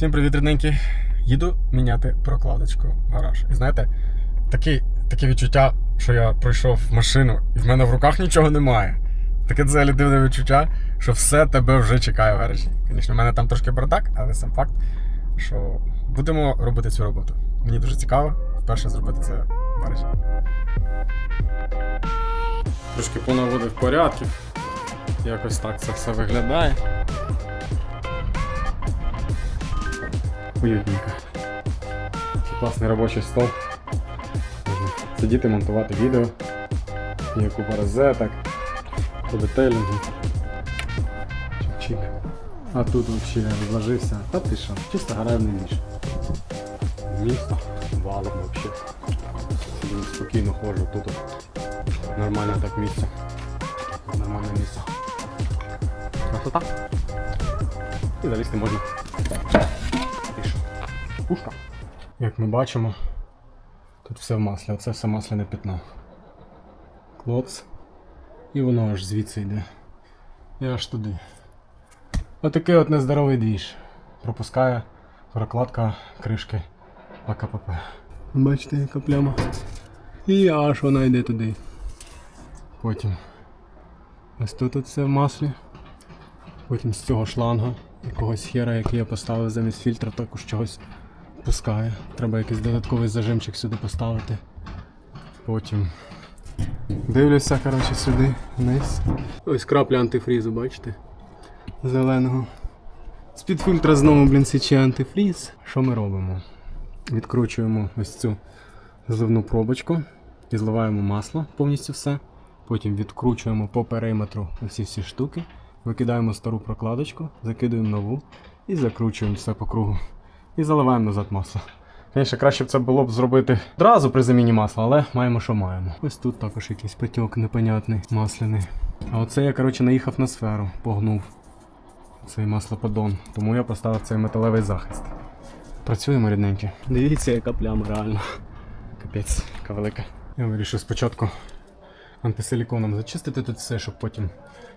Всім привіт, рідненькі. Їду міняти прокладочку в гараж. І знаєте, такі, таке відчуття, що я пройшов машину і в мене в руках нічого немає. Таке взагалі дивне відчуття, що все тебе вже чекає в гаражі. Звісно, в мене там трошки бардак, але сам факт, що будемо робити цю роботу. Мені дуже цікаво вперше зробити це в гаражі. Трошки понаводив порядків. Якось так це все виглядає. Уютненько. Класний робочий стол. Сидіти, монтувати відео. Є купа розеток, детейлінгу. Чик-чик. А тут взагалі розложився. Та ти що, чисто гаражний ніж. Місто валом взагалі. Спокійно ходжу тут. Нормально так місце. Нормальне місце. Красота. І залізти можна. Пушка. Як ми бачимо, тут все в маслі, оце все масляне пятно. Клоц. І воно аж звідси йде. І аж туди. Отакий от нездоровий двіж. Пропускає прокладка кришки АКПП. Бачите, яка пляма. І аж вона йде туди. Потім. Ось тут от все в маслі. Потім з цього шланга якогось хера, який я поставив замість фільтра, також чогось пускає. Треба якийсь додатковий зажимчик сюди поставити. Потім дивлюся, коротше, сюди вниз. Ось крапля антифрізу, бачите? Зеленого. З-під фільтра знову, блін, січе антифріз. Що ми робимо? Відкручуємо ось цю зливну пробочку і зливаємо масло повністю все. Потім відкручуємо по периметру всі всі штуки, викидаємо стару прокладочку, закидуємо нову і закручуємо все по кругу. І заливаємо назад масло. Звісно, краще б це було б зробити одразу при заміні масла, але маємо, що маємо. Ось тут також якийсь потік непонятний, масляний. А оце я, коротше, наїхав на сферу, погнув цей маслоподон. Тому я поставив цей металевий захист. Працюємо рідненькі. Дивіться, яка пляма реально. Капець, яка велика. Я вирішив спочатку антисиліконом зачистити тут все, щоб потім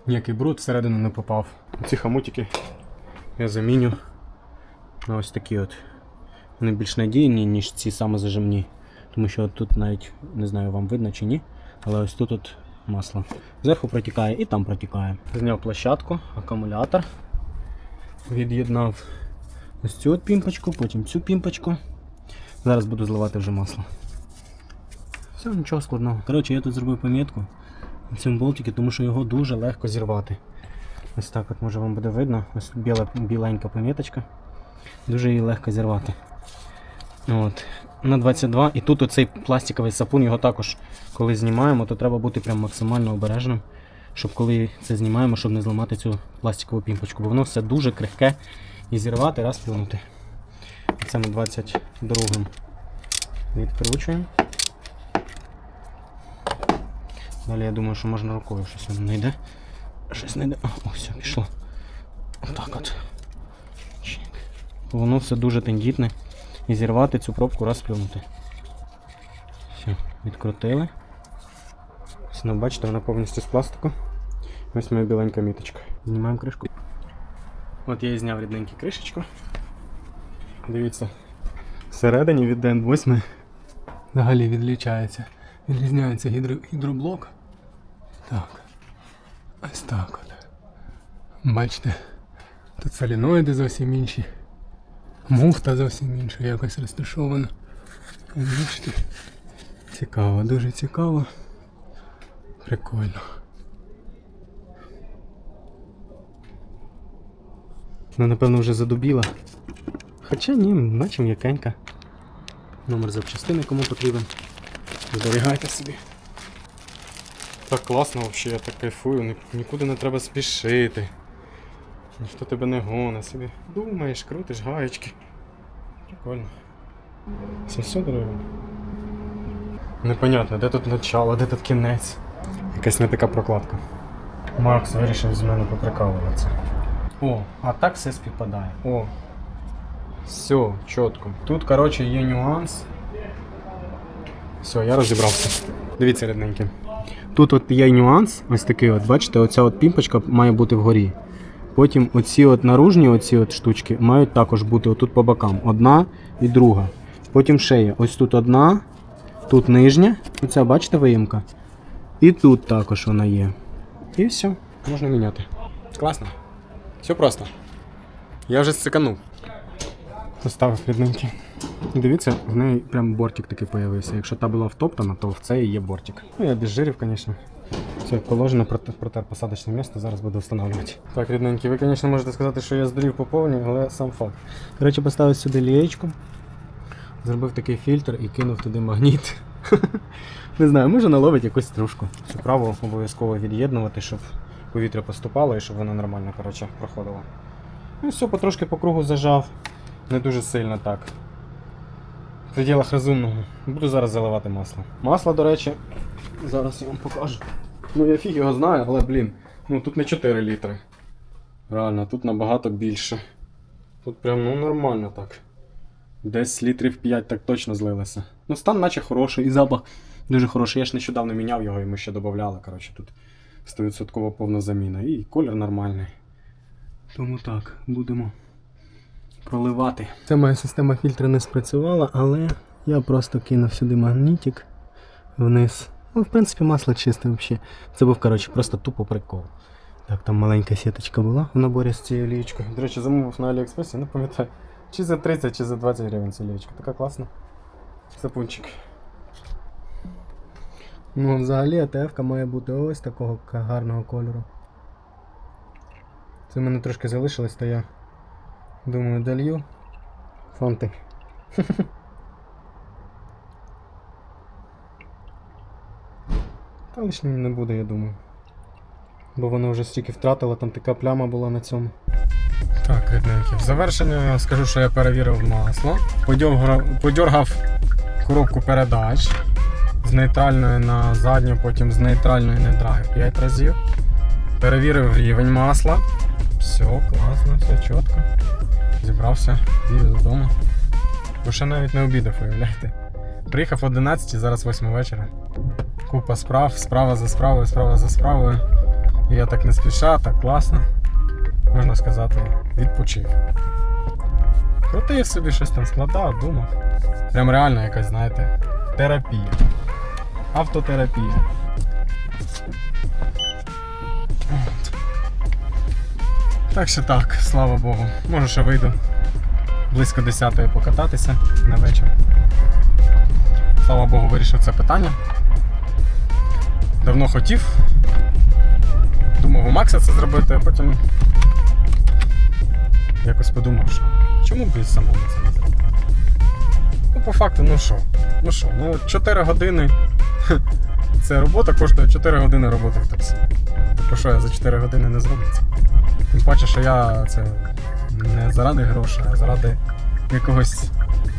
ніякий бруд всередину не попав. Ці хамутики я заміню ось такі от. Вони більш надійні, ніж ці самозажимні. Тому що тут навіть не знаю, вам видно чи ні, але ось тут от масло. Зверху протікає і там протікає. Зняв площадку, акумулятор. Від'єднав ось цю от пімпочку, потім цю пімпочку. Зараз буду зливати вже масло. Все, нічого складного. Коротше, я тут зробив помітку на цьому болтику, тому що його дуже легко зірвати. Ось так от може вам буде видно. Ось біла, біленька поміточка. Дуже її легко зірвати. От. На 22. І тут оцей пластиковий сапун, його також, коли знімаємо, то треба бути прям максимально обережним, щоб коли це знімаємо, щоб не зламати цю пластикову пімпочку. Бо воно все дуже крихке і зірвати, раз плюнути. Це ми 22 відкручуємо. Далі я думаю, що можна рукою щось не йде. Щось не йде. О, все, пішло. Отак от. Чик. Воно все дуже тендітне. І зірвати цю пробку раз плюнути. Все, відкрутили. Ось, ну, бачите, вона повністю з пластику. Ось моя біленька міточка. Знімаємо кришку. От я і зняв рідненьку кришечку. Дивіться. Всередині від DN8 взагалі відлічається. Відрізняється гідро, гідроблок. Так. Ось так от. Бачите, тут соліноїди зовсім інші. Муфта зовсім інша якось розташована. Бачите? Цікаво, дуже цікаво. Прикольно. Ну, напевно, вже задубіла. Хоча ні, наче м'якенька. Номер запчастини кому потрібен. Зберігайте собі. Так класно взагалі, я так кайфую, нікуди не треба спішити. Ніхто тебе не гоне, собі думаєш, крутиш гаєчки. Прикольно. 700 гривень. Непонятно, де тут начало, де тут кінець. Якась не така прокладка. Макс вирішив з мене поприкалуватися. О, а так все співпадає. О. Все, чітко. Тут, коротше, є нюанс. Все, я розібрався. Дивіться, рідненькі. Тут от є нюанс, ось такий от, бачите, оця от пімпочка має бути вгорі. Потім оці от наружні оці от штучки мають також бути отут по бокам. Одна і друга. Потім ще є. Ось тут одна, тут нижня. Оця, бачите, виїмка? І тут також вона є. І все, можна міняти. Класно. Все просто. Я вже стиканув. Поставив рідненький. Дивіться, в неї прям бортик такий появився. Якщо та була втоптана, то в це і є бортик. Ну, я без жирів, звісно. Все як положено, протер, посадочне місце, зараз буду встановлювати. Так, рідненькі, ви, звісно, можете сказати, що я здурів по повній, але сам факт. Коротше, поставив сюди лієчку, зробив такий фільтр і кинув туди магніт. Не знаю, може наловить якусь стружку. Цю праву обов'язково від'єднувати, щоб повітря поступало і щоб воно нормально коротше, проходило. Ну все, потрошки по кругу зажав. Не дуже сильно так. В пределах розумного. Буду зараз заливати масло. Масло, до речі, зараз я вам покажу. Ну я фіг його знаю, але блін. Ну тут не 4 літри. Реально, тут набагато більше. Тут прям ну нормально так. Десь літрів 5 так точно злилося. Ну стан наче хороший і запах дуже хороший. Я ж нещодавно міняв його і ми ще додавали. Коротше, тут 100% повна заміна. І колір нормальний. Тому так, будемо проливати. Ця моя система фільтру не спрацювала, але я просто кинув сюди магнітик вниз. Ну, в принципі, масло чисте взагалі. Це був, коротше, просто тупо прикол. Так, там маленька сіточка була в наборі з цією лієчкою. До речі, замовив на Аліекспресі, не пам'ятаю. Чи за 30, чи за 20 гривень ця лієчка. Така класна. Сапунчик. Ну, взагалі АТФ має бути ось такого гарного кольору. Це в мене трошки залишилось, то я думаю, долью фонти. Та лишнім не буде, я думаю. Бо воно вже стільки втратило, там така пляма була на цьому. Так, рідненькі. В завершення скажу, що я перевірив масло. Подьоргав коробку передач з нейтральної на задню, потім з нейтральної на драйв 5 разів. Перевірив рівень масла. Все, класно, все чітко. Зібрався, їду додому. Бо ще навіть не обідав, уявляєте. Приїхав о 11, зараз 8 вечора. Купа справ, справа за справою, справа за справою. І я так не спіша, так класно. Можна сказати, відпочив. Крутив собі щось там складав, думав. Прям реально якась, знаєте, терапія. Автотерапія. Так що так, слава Богу. Може ще вийду близько 10-ї покататися на вечір. Слава Богу, вирішив це питання. Давно хотів. Думав у Макса це зробити, а потім якось подумав, що чому б самому це не зробити. Ну, по факту, ну що? Ну що, ну 4 години. Це робота коштує 4 години роботи в таксі. Тобто що я за 4 години не зроблю це? Тим паче, що я це не заради грошей, а заради якогось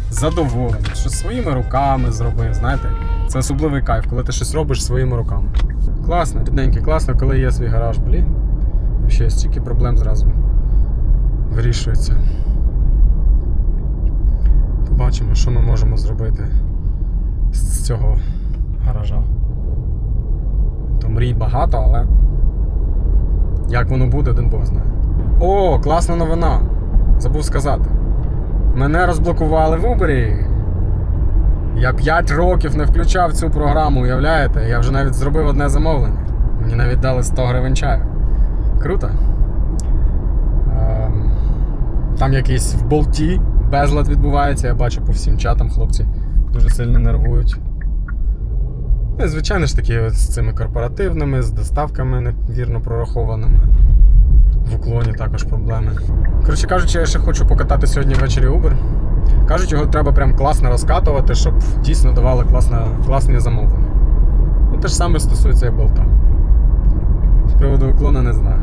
задоволення. Що своїми руками зробив, знаєте? Це особливий кайф, коли ти щось робиш своїми руками. Класно, рідненьке, класно, коли є свій гараж, блін. Ще стільки проблем зразу вирішується. Побачимо, що ми можемо зробити з цього гаража. То мрій багато, але як воно буде, один Бог знає. О, класна новина! Забув сказати. Мене розблокували в Uber. Я 5 років не включав цю програму, уявляєте? Я вже навіть зробив одне замовлення. Мені навіть дали 100 гривень чаю. Круто. Ем, Там якийсь в болті безлад відбувається, я бачу по всім чатам хлопці дуже сильно нервують. Ну, звичайно ж таки, з цими корпоративними, з доставками невірно прорахованими. В уклоні також проблеми. Коротше кажучи, я ще хочу покатати сьогодні ввечері Uber. Кажуть, його треба прям класно розкатувати, щоб дійсно давали класно, класні замовлення. Ну, те ж саме стосується і болта. З приводу уклона не знаю.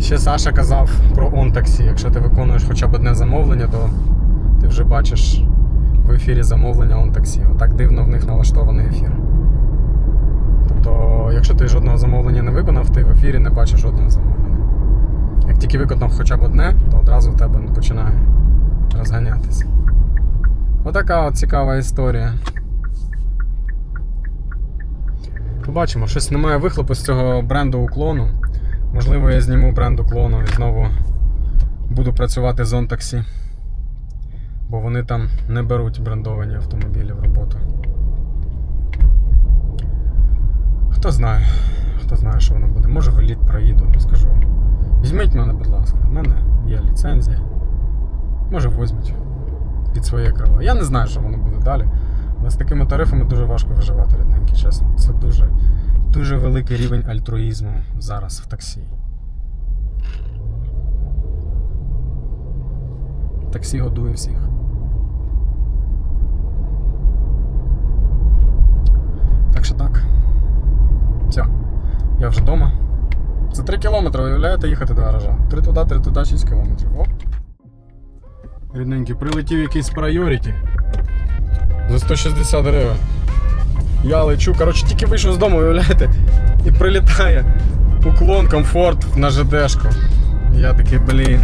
Ще Саша казав про OnTaxi. Якщо ти виконуєш хоча б одне замовлення, то ти вже бачиш в ефірі замовлення OnTaxi. Отак дивно в них налаштований ефір. Тобто, якщо ти жодного замовлення не виконав, ти в ефірі не бачиш жодного замовлення. Як тільки виконав хоча б одне, то одразу в тебе починає розганятися. Отака от цікава історія. Побачимо, щось немає вихлопу з цього бренду уклону. Можливо, я зніму бренд уклону і знову буду працювати з таксі. Бо вони там не беруть брендовані автомобілі в роботу. Хто знає, хто знає, що воно буде. Може в еліт проїду, скажу. Візьміть мене, будь ласка, в мене є ліцензія. Може візьмуть під своє крило. Я не знаю, що воно буде далі. Але з такими тарифами дуже важко виживати, рідненькі, чесно. Це дуже, дуже великий рівень альтруїзму зараз в таксі. Таксі годує всіх. Що так. Все. Я вже вдома. Це 3 кілометри, уявляєте, їхати до гаража. 3 туди, 3 туди, 6 кілометрів. Оп. Рідненький, прилетів якийсь прайоріті. За 160 гривень. Я лечу, коротше, тільки вийшов з дому, уявляєте, і прилітає уклон, комфорт на ЖДшку. Я такий, блін.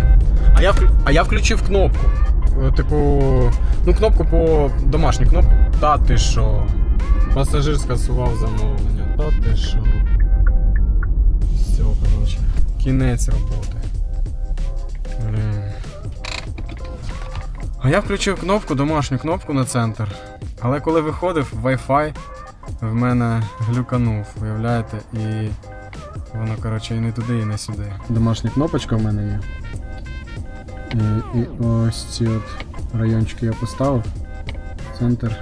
А я, а я включив кнопку. Е, Типу, ну кнопку по домашню кнопку. Та ти що? Пасажир скасував замовлення. Та ти що? Все, коротше. Кінець роботи. А я включив кнопку, домашню кнопку на центр. Але коли виходив, Wi-Fi в мене глюканув, уявляєте, і воно, коротше, і не туди, і не сюди. Домашня кнопочка в мене є. І, і ось ці от райончики я поставив. Центр.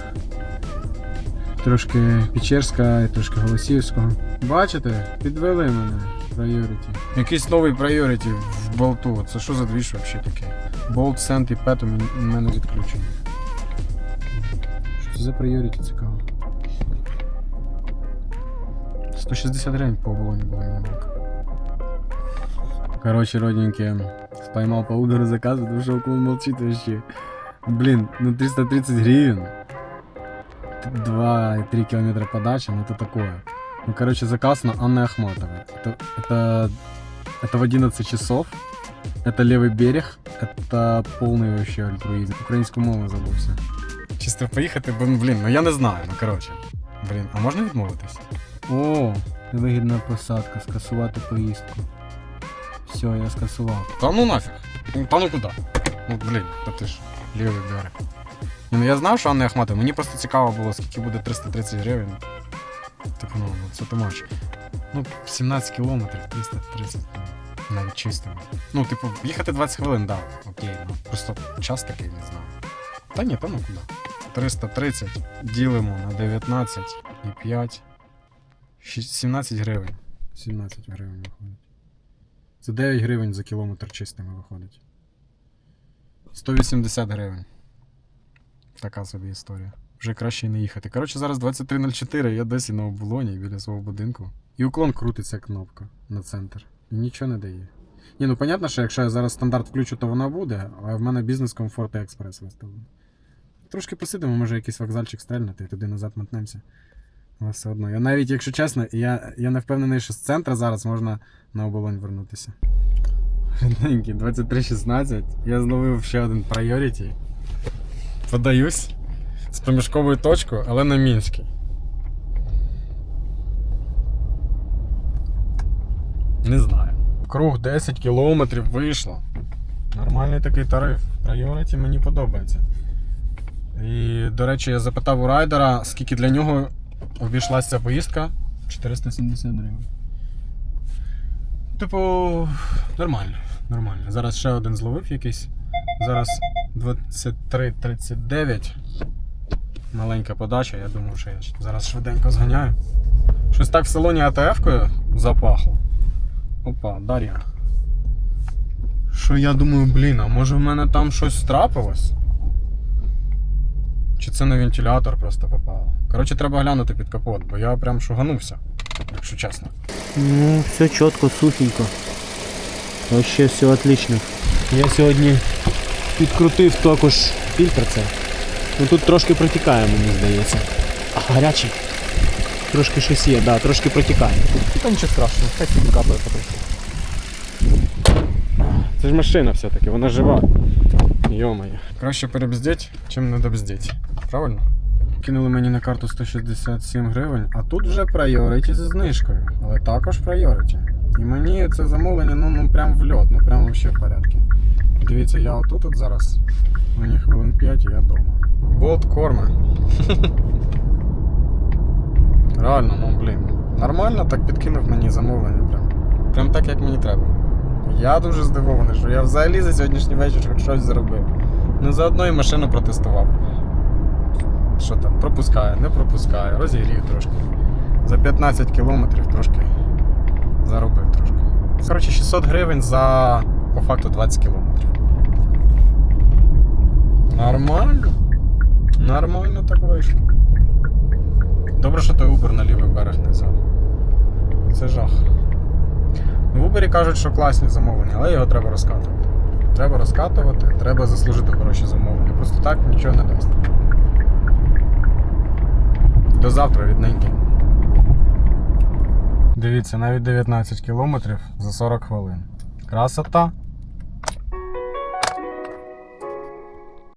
Трошки Печерська і трошки Голосіївського. Бачите, підвели мене Priority. Якийсь новий Priority в болту. Це що за двіж взагалі таке? Болт, Сент і Пет у мене відключені. Що це за Priority цікаво? 160 гривень по оболоні була мінімалка. Короче, родненькие, споймал по удару заказа, потому что уклон молчит вообще. Блин, ну 330 гривен. 2,3 километра подачи, ну это такое. Ну, короче, заказ на Анны Ахматовой. Это, это, это в 11 часов. Это левый берег. Это полный вообще альтруизм. Українську мову забувся. Чисто поїхати, бо, блін, ну я не знаю, ну коротше. Блін, а можна відмовитись? О, вигідна посадка, скасувати поїздку. Все, я скасував. Та ну нафіг. Ну, Та ну куди? Ну блін, та ти ж Лівий берег. Ні, ну я знав, що Анна Ахматова, мені просто цікаво було, скільки буде 330 гривень. Так ну, це тумач. Ну, 17 кілометрів, 330, ну, навіть чистими. Ну, типу, їхати 20 хвилин, да, окей, ну просто час такий не знаю. Та ні, та ну куди. 330 ділимо на 19 і 5. Шість- 17 гривень. 17 гривень виходить. Це 9 гривень за кілометр чистими виходить. 180 гривень. Така собі історія. Вже краще не їхати. Коротше, зараз 23.04, я досі на оболоні біля свого будинку. І уклон крутиться кнопка на центр. Нічого не дає. Ні, ну понятно, що якщо я зараз стандарт включу, то вона буде, а в мене бізнес комфорт і експрес виставлений. Трошки посидимо, може якийсь вокзальчик стрельнути і туди назад мотнемося. Але все одно. Я навіть, якщо чесно, я, я не впевнений, що з центра зараз можна на оболонь вернутися. Рідненький, 23.16. Я зловив ще один прайоріті. Подаюсь з проміжковою точкою, але на Мінській. Не знаю. Круг 10 кілометрів вийшло. Нормальний такий тариф. Priority мені подобається. І, до речі, я запитав у райдера, скільки для нього обійшлася ця поїздка. 470 гривень. Типу, нормально, нормально. Зараз ще один зловив якийсь. Зараз 23.39. Маленька подача, я думаю, що я зараз швиденько зганяю. Щось так в салоні АТФ-кою запахло. Опа, Дар'я. Що я думаю, блін, а може в мене там щось трапилось? Чи це на вентилятор просто попало? Коротше, треба глянути під капот, бо я прям шуганувся, якщо чесно. Ну, все четко, сухенько. Вообще все отлично. Я сьогодні підкрутив також фільтр це. Ну тут трошки протікає, мені здається. А гарячий. Трошки щось є, да, трошки протікає. Та нічого страшного, хай собі капає потроху. Це ж машина все-таки, вона жива. Йо-моє. Краще перебздіть, чим не добздіть. Правильно? Кинули мені на карту 167 гривень, а тут вже прайоріті зі знижкою, але також прайоріті. І мені це замовлення, ну, ну прям в льот, ну прям вообще в порядку. Дивіться, я отут от зараз. Мені хвилин 5 і я вдома. Болт корме. Реально, ну блін. Нормально так підкинув мені замовлення. Прям. Прям так, як мені треба. Я дуже здивований, що я взагалі за сьогоднішній вечір хоч щось зробив. Ну заодно і машину протестував. Що там, пропускає, не пропускає, розігрів трошки. За 15 кілометрів трошки заробив трошки. Коротше, 600 гривень за по факту 20 кілометрів. Нормально. Нормально так вийшло. Добре, що той Uber на лівий берег не взяв. Це жах. В Uber кажуть, що класні замовлення, але його треба розкатувати. Треба розкатувати, треба заслужити хороші замовлення. Просто так нічого не дасть. До завтра відненьки. Дивіться, навіть 19 кілометрів за 40 хвилин. Красота.